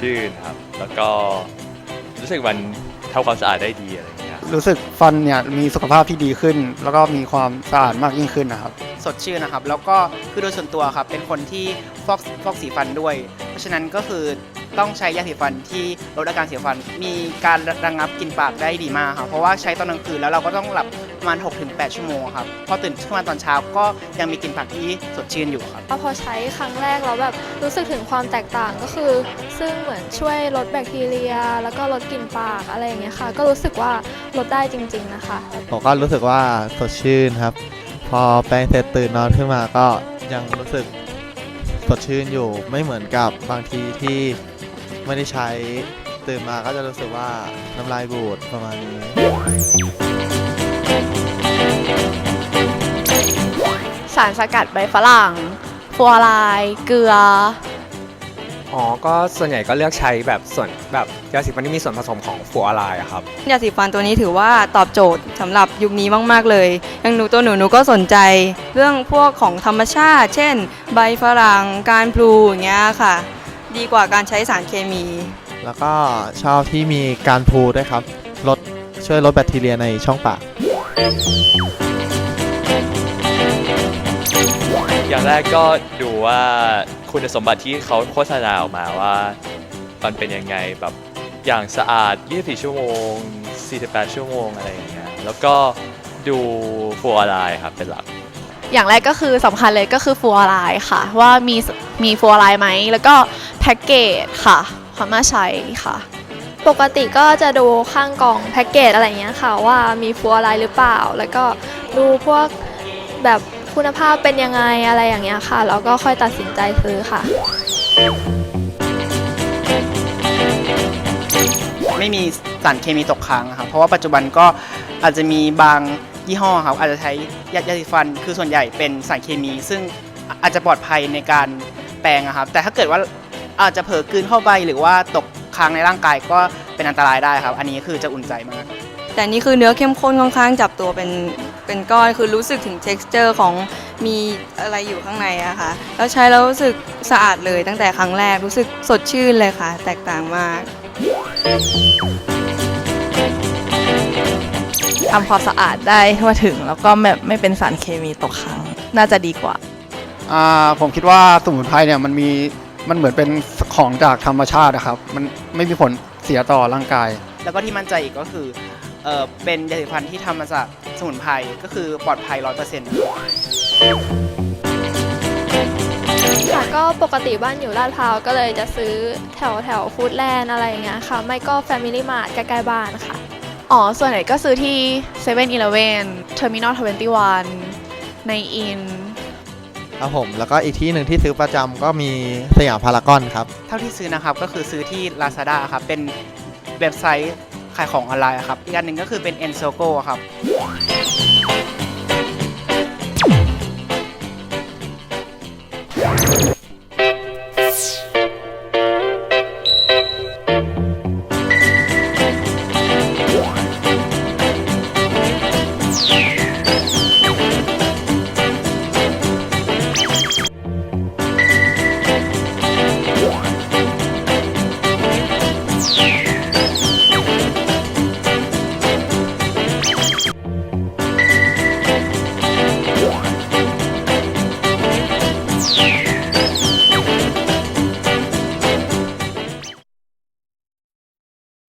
ชื่นครับ แล้วก็รู้สึกมันทำความสะอาดได้ดีอะไรอย่างเงี้ย รู้สึกฟันเนี่ยมีสุขภาพที่ดีขึ้น แล้วก็มีความสะอาดมากยิ่งขึ้นนะครับ สดชื่นนะครับ แล้วก็คือโดยส่วนตัวครับ เป็นคนที่ฟอกฟอกสีฟันด้วย เพราะฉะนั้นก็คือ ต้องใช้ยาสีฟันที่ลดอาการเสียฟัน มีการระงับกลิ่นปากได้ดีมากครับเพราะว่าใช้ตอนกลางคืนแล้วเราก็ต้องหลับประมาณ 6-8 ชั่วโมงครับ พอตื่นขึ้นมาตอนเช้าก็ยังมีกลิ่นปากที่สดชื่นอยู่ครับ พอใช้ครั้งแรกแล้วแบบรู้สึกถึงความแตกต่างก็คือ ซึ่งเหมือนช่วยลดแบคทีเรีย แล้วก็ลดกลิ่นปากอะไรอย่างเงี้ยค่ะ ก็รู้สึกว่าลดได้จริง ๆนะคะ ผมก็รู้สึกว่าสดชื่นครับ พอแปรงเสร็จตื่นนอนขึ้นมาก็ยังรู้สึกสดชื่นอยู่ไม่เหมือนกับบางทีที่ ไม่ได้ใช้ตื่นมาก็จะรู้สึกว่าน้ำลายบูดประมาณนี้ สารสกัดใบฝรั่งฟัวไลน์เกลือ อ๋อ ก็ส่วนใหญ่ก็เลือกใช้แบบส่วนแบบยาสีฟันที่มีส่วนผสมของฟัวอารายอะครับ ยาสีฟันตัวนี้ถือว่าตอบโจทย์สำหรับยุคนี้มาก ๆ เลย อย่างหนูตัวหนูหนูก็สนใจ เรื่องพวกของธรรมชาติ เช่น ใบฝรั่ง การพลูอย่างเงี้ยค่ะ ดีกว่าการใช้สารเคมี แล้วก็ชอบที่มีการพูด้วยครับลดช่วยลดแบคทีเรียในช่องปาก อย่างแรกก็ดูว่าคุณสมบัติที่เขาโฆษณาออกมาว่า มันเป็นยังไงแบบอย่างสะอาด 24 ชั่วโมง 48 ชั่วโมงอะไรอย่างเงี้ย แล้วก็ดูฟัวไลน์ครับเป็นหลัก อย่างแรกก็คือสำคัญเลยก็คือฟัวไลน์ค่ะ ว่ามีมีฟัวไลน์ไหม แล้วก็แพ็กเกจค่ะความน่าใช้ค่ะ ปกติก็จะดูข้างกล่องแพ็กเกจอะไรเงี้ยค่ะว่ามีฟัวอะไรหรือเปล่า แล้วก็ดูพวกแบบคุณภาพเป็นยังไงอะไรอย่างเงี้ยค่ะแล้วก็ค่อยตัดสินใจซื้อค่ะ ไม่มีสารเคมีตกค้างครับเพราะว่าปัจจุบันก็อาจจะมีบาง ยี่ห้อครับอาจจะใช้ยายาสีฟัน คือส่วนใหญ่เป็นสารเคมี ซึ่งอาจจะปลอดภัยในการแปรงครับ แต่ถ้าเกิดว่าอาจจะเผลอกลืนเข้าไปหรือว่าตกค้างในร่างกายก็เป็นอันตรายได้ครับ อันนี้คือจะอุ่นใจมาก แต่นี่คือเนื้อเข้มข้นค่อนข้างจับตัวเป็นเป็นก้อนคือรู้สึกถึง texture ของมีอะไรอยู่ข้างในอะค่ะแล้วใช้แล้วรู้สึกสะอาดเลยตั้งแต่ครั้งแรกรู้สึกสดชื่นเลยค่ะ แตกต่างมาก ทำความสะอาดได้ทั่วถึง แล้วก็แบบไม่เป็นสารเคมีตกค้างน่าจะดีกว่า อ่าผมคิดว่าสมุนไพรเนี่ยมันมีมันเหมือนเป็นของจากธรรมชาตินะครับ มันไม่มีผลเสียต่อร่างกาย แล้วก็ที่มั่นใจอีกก็คือเออเป็นยาสีฟันที่ทำมาจากสมุนไพรก็คือปลอดภัยร้อยเปอร์เซ็นต์ ค่ะก็ปกติบ้านอยู่ลาดพร้าวก็เลยจะซื้อแถวแถวฟู้ดแลนด์อะไรอย่างเงี้ยค่ะ ไม่ก็ Family Mart ใกล้ๆบ้านค่ะ อ๋อ ส่วนใหญ่ก็ซื้อที่7 e เ e ่ e อ Terminal 21ในอิน ครับผมแล้วก็อีกที่หนึ่งที่ซื้อประจำก็มีสยามพารากอนครับ เท่าที่ซื้อนะครับก็คือซื้อที่ Lazada ครับเป็นเว็บไซต์ขายของออนไลน์ครับอีกอันหนึ่งก็คือเป็น e n s o g o ครับ